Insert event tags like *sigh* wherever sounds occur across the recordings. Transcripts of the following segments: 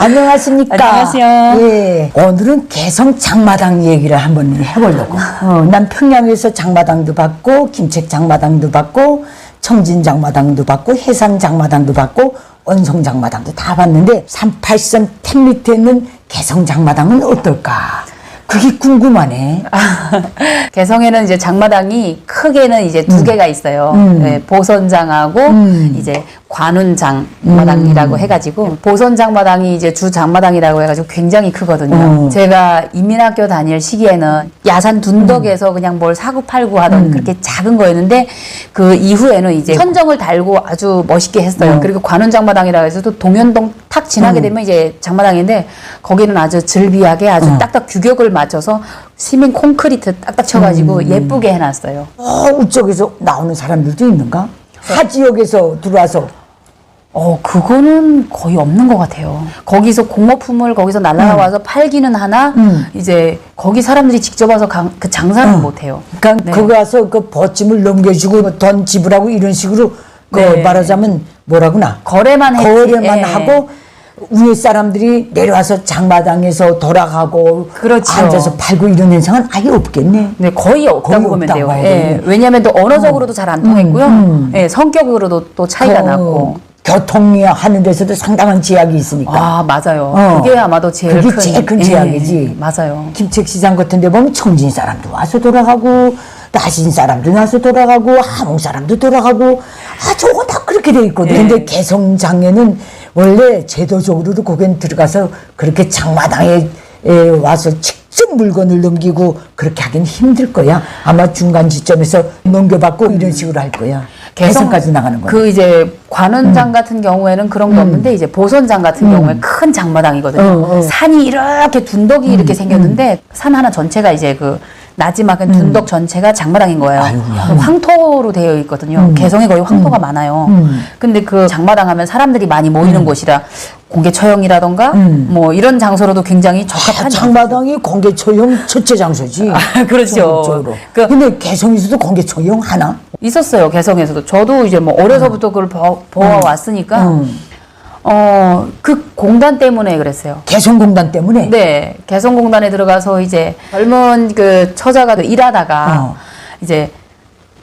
안녕하십니까. 안녕하세요. 예. 오늘은 개성 장마당 얘기를 한번 해보려고. 어, 난 평양에서 장마당도 받고, 김책 장마당도 받고, 청진 장마당도 받고, 해상 장마당도 받고, 원성 장마당도 다 봤는데, 38선 템 밑에 있는 개성 장마당은 어떨까? 그게 궁금하네. *laughs* 개성에는 이제 장마당이 크게는 이제 두 개가 있어요. 네, 보선장하고 이제 관운장마당이라고 해가지고 보선장마당이 이제 주 장마당이라고 해가지고 굉장히 크거든요. 어. 제가 인민학교 다닐 시기에는 야산 둔덕에서 그냥 뭘 사고 팔고 하던 그렇게 작은 거였는데 그 이후에는 이제 천정을 달고 아주 멋있게 했어요. 그리고 관운장마당이라고 해서 또 동현동 탁 지나게 되면 이제 장마당인데 거기는 아주 즐비하게 아주 딱딱 규격을 맞춰서 시민 콘크리트 딱딱 쳐가지고 예쁘게 해놨어요. 어, 우쪽에서 나오는 사람들도 있는가? 하 지역에서 들어와서 어, 그거는 거의 없는 것 같아요. 거기서 공모품을 거기서 날라와서 팔기는 하나, 이제 거기 사람들이 직접 와서 강- 그 장사는 못 해요. 그러니까 네. 거기 가서 그 벗짐을 넘겨주고 돈 지불하고 이런 식으로 그 네. 말하자면 뭐라구나 거래만 했지. 거래만 예. 하고 위에 사람들이 내려와서 장마당에서 돌아가고 그렇죠. 앉아서 팔고 이런 현상은 아예 없겠네. 네, 거의 없다고 거의 보면 없다고 돼요. 봐야 예, 되겠네. 왜냐하면 또 언어적으로도 잘 안 통했고요. 음. 예, 성격으로도 또 차이가 그 났고. 교통이 하는 데서도 상당한 제약이 있으니까. 아, 맞아요. 어. 그게 아마도 제일 그게 큰, 제일 큰 예, 제약이지. 맞아요. 김책시장 같은 데 보면 청진 사람도 와서 돌아가고 나신 사람도 와서 돌아가고 함흥 사람도 돌아가고 아 저거 다 그렇게 돼 있거든. 예. 근데 개성장에는 원래 제도적으로도 거긴 들어가서 그렇게 장마당에 에, 와서 직접 물건을 넘기고 그렇게 하긴 힘들 거야. 아마 중간 지점에서 넘겨받고 이런 식으로 할 거야. 개성까지 나가는 거야. 그 이제 음. 관원장 같은 경우에는 그런 게 없는데 이제 보선장 같은 경우에 큰 장마당이거든요. 어, 어. 산이 이렇게 둔덕이 음, 이렇게 생겼는데 산 하나 전체가 이제 그 나지막은 둔덕 전체가 장마당인 거예요. 음. 아이고야. 음. 황토로 되어 있거든요. 개성에 거의 황토가 많아요. 근데 그 장마당 하면 사람들이 많이 음. 모이는 곳이라 공개 처형이라던가 뭐 이런 장소로도 굉장히 적합한 아, 장마당이 공개 처형 첫째 장소지. 아, *laughs* 그렇죠. 그- 근데 개성에서도 공개 처형 하나? 있었어요 개성에서도 저도 이제 뭐 어려서부터 그걸 보, 보아왔으니까 음. 어 그 공단 때문에 그랬어요. 개성공단 때문에. 네 개성공단에 들어가서 이제 젊은 그 처자가 그 일하다가 어. 이제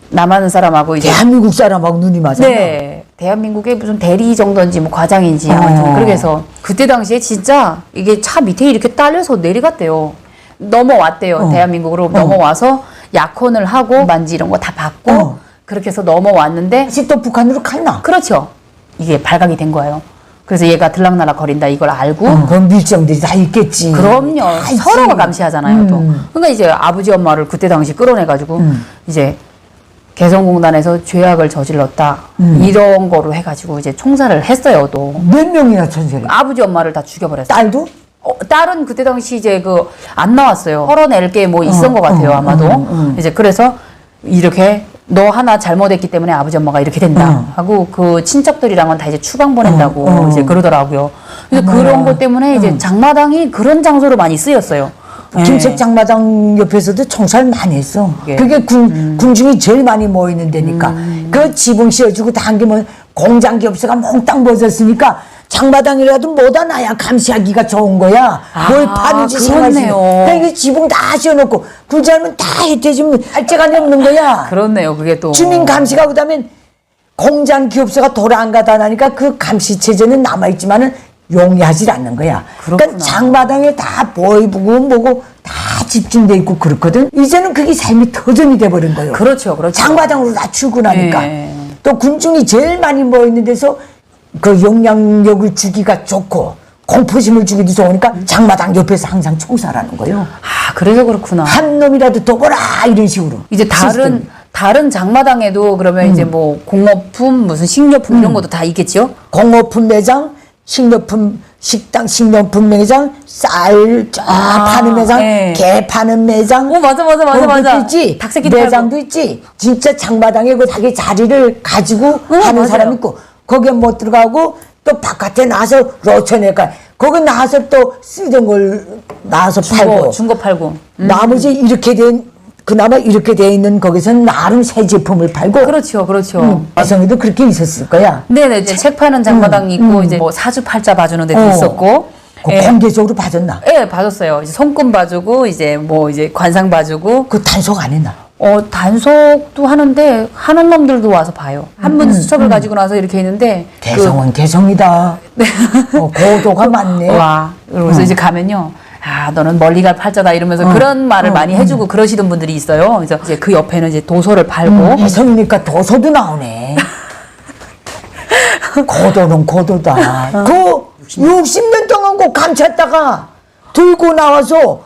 남하는 사람하고 이제 대한민국 사람하고 눈이 맞아. 네 대한민국의 무슨 대리 정도인지 뭐 과장인지 아무튼 어. 그렇게 해서 그때 당시에 진짜 이게 차 밑에 이렇게 딸려서 내려갔대요. 넘어왔대요 어. 대한민국으로 넘어와서 약혼을 하고 만지 이런 거 다 받고 어. 그렇게 해서 넘어왔는데 다시 또 북한으로 갔나? 그렇죠. 이게 발각이 된 거예요. 그래서 얘가 들락날락 거린다 이걸 알고 어, 그런 밀정들이 다 있겠지. 그럼요. 다 있지. 서로가 감시하잖아요. 또. 음. 그러니까 이제 아버지 엄마를 그때 당시 끌어내가지고 이제 개성공단에서 죄악을 저질렀다 음. 이런 거로 해가지고 이제 총살을 했어요. 또 몇 명이나 천세가? 아버지 엄마를 다 죽여버렸어요. 딸도? 어, 딸은 그때 당시 이제 그 안 나왔어요. 털어낼 게 뭐 있었던 것 같아요. 어, 아마도 어, 어. 이제 그래서 이렇게 너 하나 잘못했기 때문에 아버지 엄마가 이렇게 된다 어. 하고 그 친척들이랑은 다 이제 추방 보낸다고 어, 어. 이제 그러더라고요. 그래서 어머나. 그런 것 때문에 이제 장마당이 그런 장소로 많이 쓰였어요. 김책 장마당 옆에서도 총살 많이 했어. 예. 그게 군, 군중이 제일 많이 모이는 데니까. 그 지붕 씌워주고 당기면 공장 기업소가 몽땅 벗었으니까 장마당이라도 뭐다 나야 감시하기가 좋은 거야. 아, 뭘 파는지 생각하시네. 그렇네요. 그러니까 지붕 다 씌워놓고 그러지 않으면 다 혜태지면 알제간이 없는 거야. *laughs* 그렇네요. 그게 또 주민 감시가 그다음에 공장 기업소가 돌아 안 가다 나니까 그 감시 체제는 남아 있지만은 용이하지 않는 거야. 그러니까 그렇구나. 장마당에 다 보이고 뭐고 다 집중돼 있고 그렇거든. 이제는 그게 삶이 터전이 돼 버린 거예요. 그렇죠, 그렇죠. 장마당으로 다 출근하니까 예. 또 군중이 제일 많이 모여 있는 데서 그 영향력을 주기가 좋고 공포심을 주기도 좋으니까 장마당 옆에서 항상 총살하는 거예요. 아 그래서 그렇구나. 한 놈이라도 더 보라 이런 식으로. 이제 다른 시스템이. 다른 장마당에도 그러면 이제 뭐 공업품 무슨 식료품 이런 것도 다 있겠죠? 공업품 매장, 식료품 식당, 식료품 매장, 쌀쫙 아, 파는 매장, 네. 게 파는 매장. 오 맞아 맞아 맞아 맞아. 있지. 닭새끼 매장도 있지. 진짜 장마당에 그 자기 자리를 가지고 하는 맞아요. 사람 있고 거기에 못 들어가고 또 바깥에 나와서 로천에가 거기 나와서 또 쓰던 걸 중고 팔고 중고 팔고. 나머지 이렇게 된 그나마 이렇게 돼 있는 거기서는 나름 새 제품을 팔고 그렇죠 그렇죠. 음, 여성에도 그렇게 있었을 거야. 네네 이제 책 파는 장마당이 있고 이제 뭐 사주 팔자 봐주는 데도 어. 있었고 그 예. 공개적으로 봐줬나? 예, 봐줬어요. 이제 손금 봐주고 이제 뭐 이제 관상 봐주고 그 단속 안 했나? 어 단속도 하는데 하는 놈들도 와서 봐요. 한분 수첩을 가지고 나서 이렇게 있는데 그 개성은 개성이다. *laughs* 어, 고도가 *laughs* 많네. 와 그러면서 이제 가면요. 아 너는 멀리 갈 팔자다 이러면서 그런 말을 많이 해주고 그러시던 분들이 있어요. 그래서 이제 그 옆에는 이제 도서를 팔고 개성이니까 도서도 나오네. *laughs* 고도는 고도다. 그 60년 동안 그 감췄다가 들고 나와서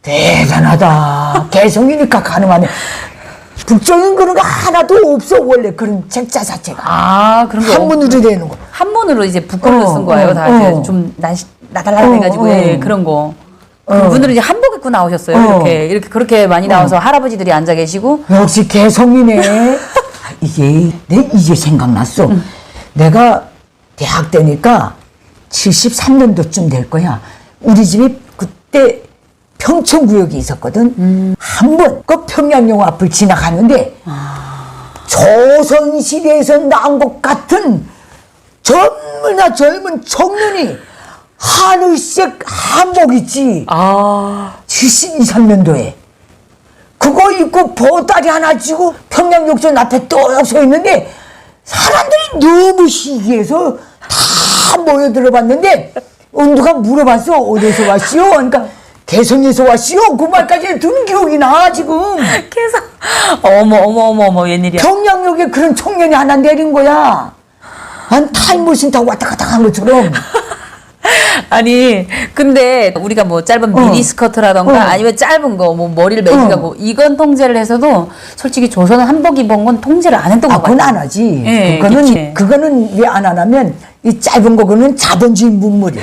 대단하다. 개성이니까 가능하네. 북적인 그런 거 하나도 없어 원래 그런 책자 자체가 아 그런 거 한문으로 되는 거. 한문으로 이제 북글로 어, 쓴 거예요. 어, 다 이제 어. 좀 나, 나달라해가지고 어, 예, 어. 그런 거. 그분들은 이제 한복 입고 나오셨어요. 어. 이렇게 이렇게 그렇게 많이 나와서 할아버지들이 앉아 계시고 역시 개성이네. *laughs* 이게 내 이제 생각났어. 내가 대학 때니까 73년도쯤 될 거야. 우리 집이 그때 평촌구역이 있었거든. 한 번 그 평양역 앞을 지나가는데 조선시대에서 나온 것 같은 젊으나 젊은 청년이 하늘색 한복 있지. 아 72, 3년도에 그거 입고 보따리 하나 쥐고 평양역전 앞에 또서 있는데 사람들이 너무 희귀해서 다 모여 들어봤는데 은두가 물어봤어 어디서 왔시오? 그러니까 개성에서 왔시오? 그 말까지 든 기억이 나 지금 계속 어머 어머 어머 어머 웬일이야. 평양역에 그런 청년이 하나 내린 거야 한 타임머신 타고 왔다 갔다 한 것처럼 아니 근데 우리가 뭐 짧은 어. 미니 스커트라던가 어. 아니면 짧은 거 뭐 머리를 매직하고 이건 통제를 해서도 솔직히 조선은 한복 입은 건 통제를 안 했던 아, 것 그건 같아요. 안 하지. 예, 그거는, 그치. 그거는 왜 안 하냐면, 이 짧은 거, 그거는 자본주의 문물이야.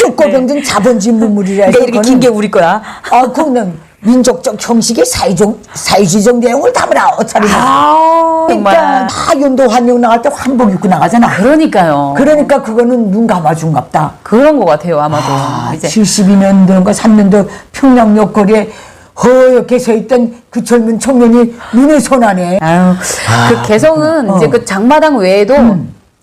쑥고병든 *laughs* 자본주의 문물이라. 그러니까 이렇게 긴 게 우리 거야. 아, 그거는 민족적 형식의 사회적, 사회주의적 내용을 담으라, 어차피. 아 그러니까 정말. 다 연도 환영 나갈 때 한복 입고 나가잖아. 그러니까요. 그러니까 그거는 눈 감아준갑다. 그런 것 같아요 아마도. 아, 이제 72년도인가 3년도 평양역 거리에 허옇게 서 있던 그 젊은 청년이 눈에 선하네. 아유, 그 개성은 어. 음. 이제 그 장마당 외에도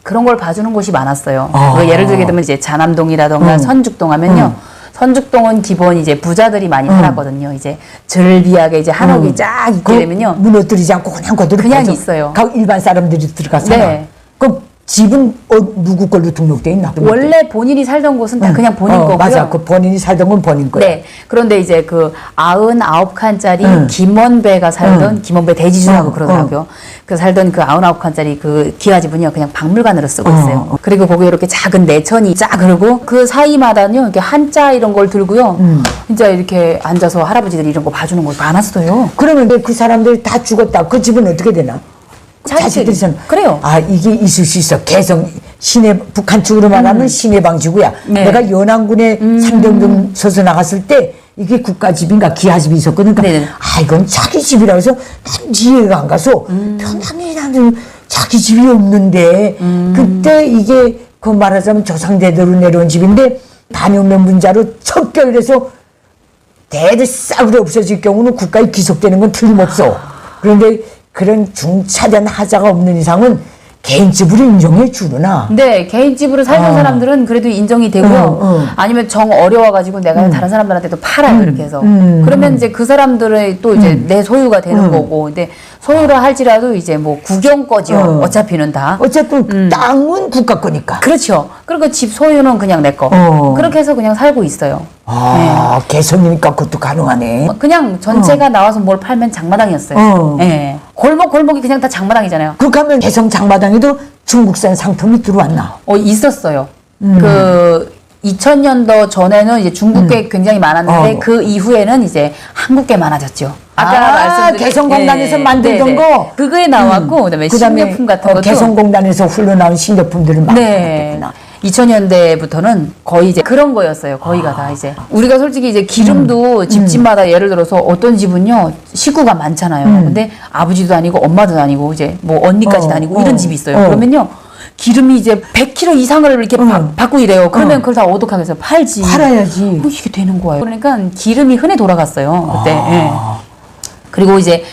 그런 걸 봐주는 곳이 많았어요. 아. 그 예를 들게 되면 이제 자남동이라던가 음. 선죽동 하면요. 선죽동은 기본 이제 부자들이 많이 살았거든요. 이제 절비하게 이제 한옥이 쫙 있게 음. 그 되면요. 무너뜨리지 않고 그냥 그대로 그냥 빠져. 있어요. 그 일반 사람들이 들어가잖아. 네. 그 집은 어, 누구 걸로 등록돼 있나? 원래 본인이 살던 곳은 다 그냥 본인 어, 거고요. 맞아. 그 본인이 살던 건 본인 거야. 네. 그런데 이제 그 아흔아홉 칸짜리 응. 김원배가 살던 응. 김원배 대지주라고 응, 그러더라고요. 그 살던 그 아흔아홉 칸짜리 그 기와집은요 그냥 박물관으로 쓰고 어, 있어요. 어. 그리고 거기에 이렇게 작은 내천이 쫙 흐르고 그 사이마다는요 이렇게 한자 이런 걸 들고요. 음. 진짜 이렇게 앉아서 할아버지들이 이런 거 봐주는 거 많았어요. 그러면 그 사람들이 다 죽었다. 그 집은 어떻게 되나? 자식들이. 자식들이 그래요. 아 이게 있을 수 있어. 개성 시내 북한 쪽으로 말하면 시내방 지구야. 음. 네. 내가 연안군에 상병동 서서 나갔을 때 이게 국가집인가 기하집이 있었거든. 그러니까 네네. 아 이건 자기 집이라 해서 난 이해가 안 가서 음. 평양이라는 자기 집이 없는데 음. 그때 이게 그 말하자면 조상대대로 내려온 집인데 단연면 문자로 척결해서 대대 싹으로 없어질 경우는 국가에 귀속되는 건 틀림없어. 그런데 그런 중차대한 하자가 없는 이상은 개인집으로 인정해 주르나. 네, 개인집으로 살던 어. 사람들은 그래도 인정이 되고요. 어, 어. 아니면 정 어려워가지고 내가 다른 사람들한테도 팔아요, 이렇게 해서. 음, 그러면 이제 그 사람들의 또 이제 내 소유가 되는 거고. 근데 소유라 할지라도 이제 뭐 구경거지요. 어. 어. 차피는 다. 어쨌든 땅은 국가 거니까. 그렇죠. 그리고 집 소유는 그냥 내 거. 어. 그렇게 해서 그냥 살고 있어요. 아, 개성이니까 그것도 가능하네. 어, 그냥 전체가 나와서 뭘 팔면 장마당이었어요. 어. 예. 골목 골목이 그냥 다 장마당이잖아요. 그렇게 하면 개성 장마당에도 중국산 상품이 들어왔나? 어 있었어요. 음. 그 2000년도 전에는 이제 중국계 굉장히 많았는데 어. 그 이후에는 이제 한국계 많아졌죠. 아, 말씀드린- 개성공단에서 만들던 네, 네. 거? 그거에 나왔고 그다음에 식료품 같은 어, 것도 개성공단에서 흘러나온 식료품들을 많이 네. 만들었구나. 2000년대부터는 거의 이제 그런 거였어요. 거의가 다 이제. 우리가 솔직히 이제 음. 기름도 집집마다 예를 들어서 어떤 집은요, 식구가 많잖아요. 근데 아버지도 아니고 엄마도 아니고 이제 뭐 언니까지도 음. 어, 아니고 어, 이런 집이 있어요. 어. 그러면요, 기름이 이제 100kg 이상을 이렇게 바- 응. 받고 이래요. 그러면 어. 그걸 다 어떡하겠어요 팔지. 팔아야지. 어, 이게 되는 거예요. 그러니까 기름이 흔해 돌아갔어요. 그때. 예. 아. 그리고 이제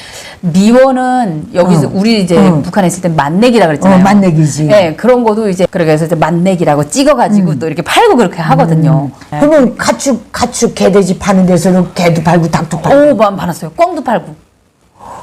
미원은 여기서 어. 우리 이제 어. 북한에 있을 때 만내기라 그랬잖아요. 어, 만내기지. 네, 그런 것도 이제 그렇게 해서 이제 만내기라고 찍어가지고 음. 또 이렇게 팔고 그렇게 하거든요. 네. 그러면 가축 가축 개돼지 파는 데서는 개도 팔고 닭도 팔고 오, 만 팔았어요. 꽝도 팔고.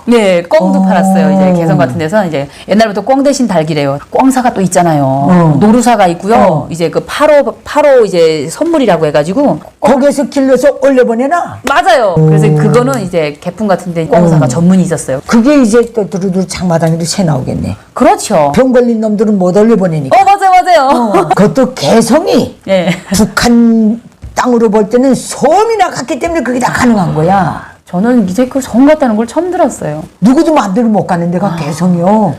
네, 꽝도 어. 팔았어요. 이제 개성 같은 데서 이제 옛날부터 꽝 대신 닭이래요. 꽝사가 또 있잖아요. 어. 노루사가 있고요. 어. 이제 그 8호 8호 이제 선물이라고 해가지고 거기에서 길러서 올려보내나 맞아요. 그래서 그거는 이제 개품 같은데 꽝사가 전문이 있었어요. 그게 이제 또 두루두루 장마당에도 새 나오겠네 그렇죠. 병 걸린 놈들은 못 올려보내니까 어 맞아요 맞아요. 그것도 개성이 예. 북한 땅으로 볼 때는 섬이 나 갔기 때문에 그게 다 가능한 거야 저는 이제 그성 같다는 걸 처음 들었어요. 누구도 마음대로 못 가는 데가 아. 개성이요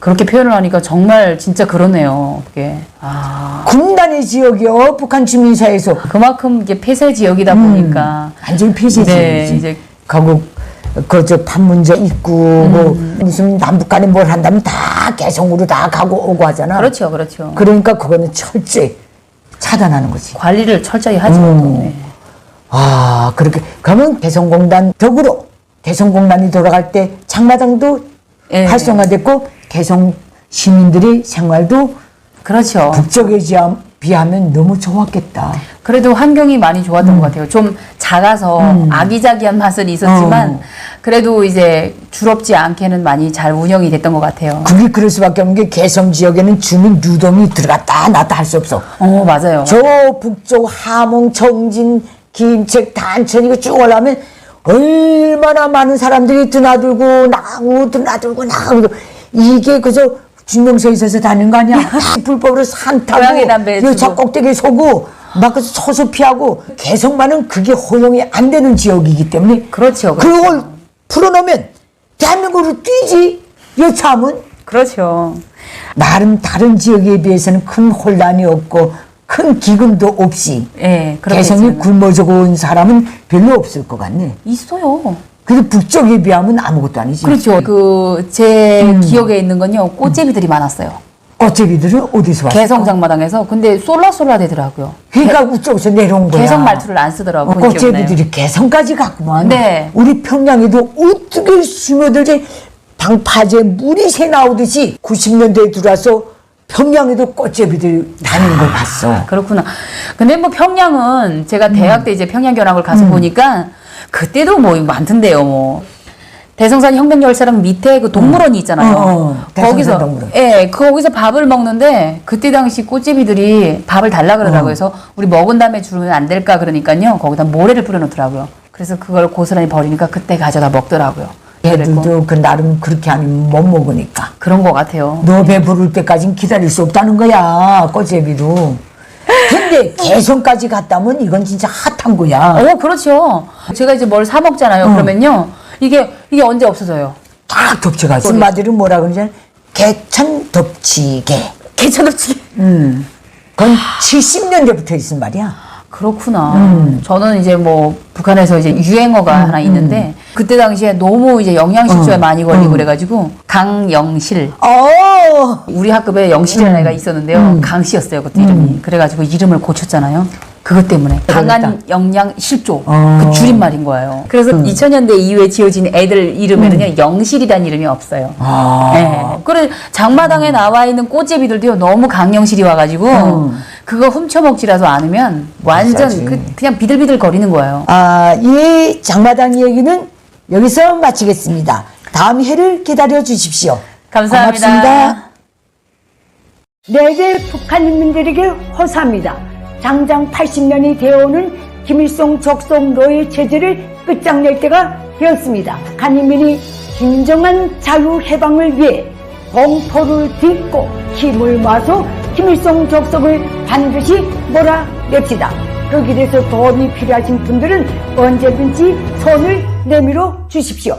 그렇게 표현을 하니까 정말 진짜 그러네요. 그게 아 군단의 지역이요 북한 주민사회에서 그만큼 이게 폐쇄 지역이다 보니까 완전 폐쇄 네, 지역이지 이제 거기 그저 판문점 있고 뭐 무슨 남북 간에 뭘 한다면 다 개성으로 다 가고 오고 하잖아 그렇죠 그렇죠. 그러니까 그거는 철저히 차단하는 거지 관리를 철저히 하죠. 음. 네. 아 그렇게 그러면 개성공단 덕으로 개성공단이 돌아갈 때 장마당도 예. 활성화됐고 개성 시민들의 생활도 그렇죠. 북쪽에 비하면 너무 좋았겠다. 그래도 환경이 많이 좋았던 음. 것 같아요. 좀 작아서 아기자기한 맛은 있었지만 어. 그래도 이제 주럽지 않게는 많이 잘 운영이 됐던 것 같아요. 그게 그럴 수밖에 없는 게 개성 지역에는 주민 유동이 들어갔다 놨다 할 수 없어. 어 맞아요. 저 북쪽 함흥, 청진, 김책, 단천 이거 쭉 올라오면 얼마나 많은 사람들이 드나들고 나가고 드나들고 나가고 이게 그저 증명서 있어서 다니는 거 아니야? *laughs* 다 불법으로 산 타고 주고. 꼭대기 서고 막 그래서 소수 피하고 개성만은 그게 허용이 안 되는 지역이기 때문에 그렇죠. 그걸 풀어놓으면 대한민국으로 뛰지 여차하면 그렇죠. 나름 다른 지역에 비해서는 큰 혼란이 없고 큰 기금도 없이 예, 개성이 했지만. 굶어져 온 사람은 별로 없을 것 같네. 있어요. 근데 북쪽에 비하면 아무것도 아니지. 그렇죠. 그제 음. 기억에 있는 건요 꽃제비들이 많았어요. 어차피들은 어디서 왔어? 개성 장마당에서 근데 솔라솔라 되더라고요. 그러니까 우쪽에서 내려온 거야. 개성 말투를 안 쓰더라고. 어, 요 꽃제비들이 개성까지 갔구만. 네. 우리 평양에도 어떻게 스며들지 방파제 물이 새 나오듯이 90년대에 들어와서 평양에도 꽃제비들이 다니는 걸 봤어. 그렇구나. 근데 뭐 평양은 제가 대학 때 이제 평양 견학을 가서 음. 보니까 그때도 뭐 많던데요, 뭐. 대성산 혁명열차랑 밑에 그 동물원이 있잖아요. 어, 어. 대성산 거기서 동물원. 예, 거기서 밥을 먹는데 그때 당시 꽃제비들이 밥을 달라 어. 그러더라고요. 그래서 우리 먹은 다음에 주면 안 될까 그러니까요. 거기다 모래를 뿌려 놓더라고요. 그래서 그걸 고스란히 버리니까 그때 가져다 먹더라고요. 얘들도 그 나름 그렇게 하면 못 먹으니까. 그런 것 같아요. 너 배부를 때까진 기다릴 수 없다는 거야 꽃제비도 근데 *laughs* 개성까지 갔다면 이건 진짜 핫한 거야 어, 그렇죠. 제가 이제 뭘 사 먹잖아요. 그러면요. 이게 이게 언제 없어져요? 딱 덮쳐가지고 한마디로 뭐라 그러냐 개천 덮치개 개천없지. 음. 그건 70년대부터 있은 말이야 그렇구나. 음. 저는 이제 뭐 북한에서 이제 유행어가 하나 있는데 그때 당시에 너무 이제 영양실조에 음. 많이 걸리고 음. 그래가지고 강영실 어 우리 학급에 영실이라는 애가 있었는데요. 음. 강씨였어요 그때 이름이. 그래가지고 이름을 고쳤잖아요. 그것 때문에 강한 영양 실조 어. 그 줄임말인 거예요. 그래서 음. 2000년대 이후에 지어진 애들 이름에는요 영실이란 이름이 없어요. 아. 네. 그래 장마당에 나와 있는 꽃제비들도요 너무 강령실이 와가지고 음. 그거 훔쳐먹지라도 않으면 완전. 그, 그냥 비들비들 거리는 거예요. 아, 이 장마당 얘기는 여기서 마치겠습니다 다음 회를 기다려 주십시오 감사합니다. 고맙습니다. 내게 북한 인민들에게 호소합니다. 장장 80년이 되어오는 김일성 적성 노예 체제를 끝장낼 때가 되었습니다. 북한 인민이 진정한 자유 해방을 위해 공포를 딛고 힘을 모아서 김일성 적성을 반드시 몰아냅시다. 그 길에서 도움이 필요하신 분들은 언제든지 손을 내밀어 주십시오.